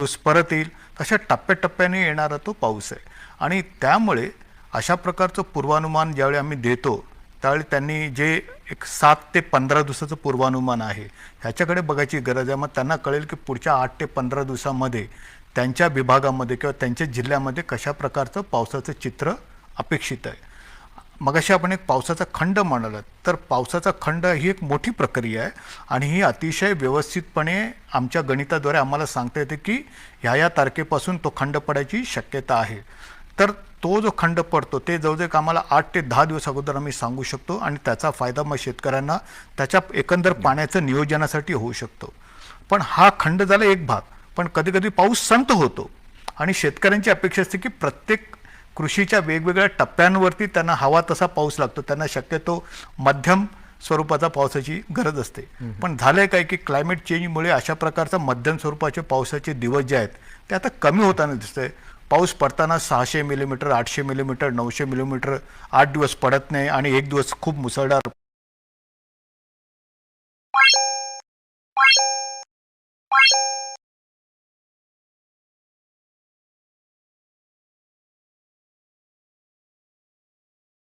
दिवस परत येईल तशा टप्प्याटप्प्याने येणारा तो पाऊस आहे. आणि त्यामुळे अशा प्रकारचं पूर्वानुमान ज्यावेळी आम्ही देतो त्यावेळी त्यांनी जे एक सात ते पंधरा दिवसाचं पूर्वानुमान आहे ह्याच्याकडे बघायची गरज आहे. मग त्यांना कळेल की पुढच्या आठ ते पंधरा दिवसामध्ये त्यांच्या विभागामध्ये किंवा त्यांच्या जिल्ह्यामध्ये कशा प्रकारचं पावसाचं चित्र अपेक्षित आहे. मगाशी आपण एक पावसाचा खंड म्हणालात तर पावसाचा खंड ही एक मोठी प्रक्रिया आहे आणि ही अतिशय व्यवस्थितपणे आमच्या गणिताद्वारे आम्हाला सांगता येते की ह्या या तारखेपासून तो खंड पडायची शक्यता आहे. तर तो जो खंड पडतो ते जवळजवळ एक आम्हाला आठ ते दहा दिवस अगोदर आम्ही सांगू शकतो आणि त्याचा फायदा मग शेतकऱ्यांना त्याच्या एकंदर पाण्याचं नियोजनासाठी होऊ शकतो. पण हा खंड झाला एक भाग पण कधीकधी पाऊस संत होतो आणि शेतकऱ्यांची अपेक्षा असते की प्रत्येक कृषीच्या वेगवेगळ्या टप्प्यांवरती त्यांना हवा तसा पाऊस लागतो. त्यांना शक्यतो मध्यम स्वरूपाचा पावसाची गरज असते. पण झालंय काय की क्लायमेट चेंजमुळे अशा प्रकारचा मध्यम स्वरूपाचे पावसाचे दिवस जे आहेत ते आता कमी होताना दिसतंय. पाऊस पडताना सहाशे मिलीमीटर आठशे मिलीमीटर नऊशे मिलीमीटर आठ दिवस पडत नाही आणि एक दिवस खूप मुसळधार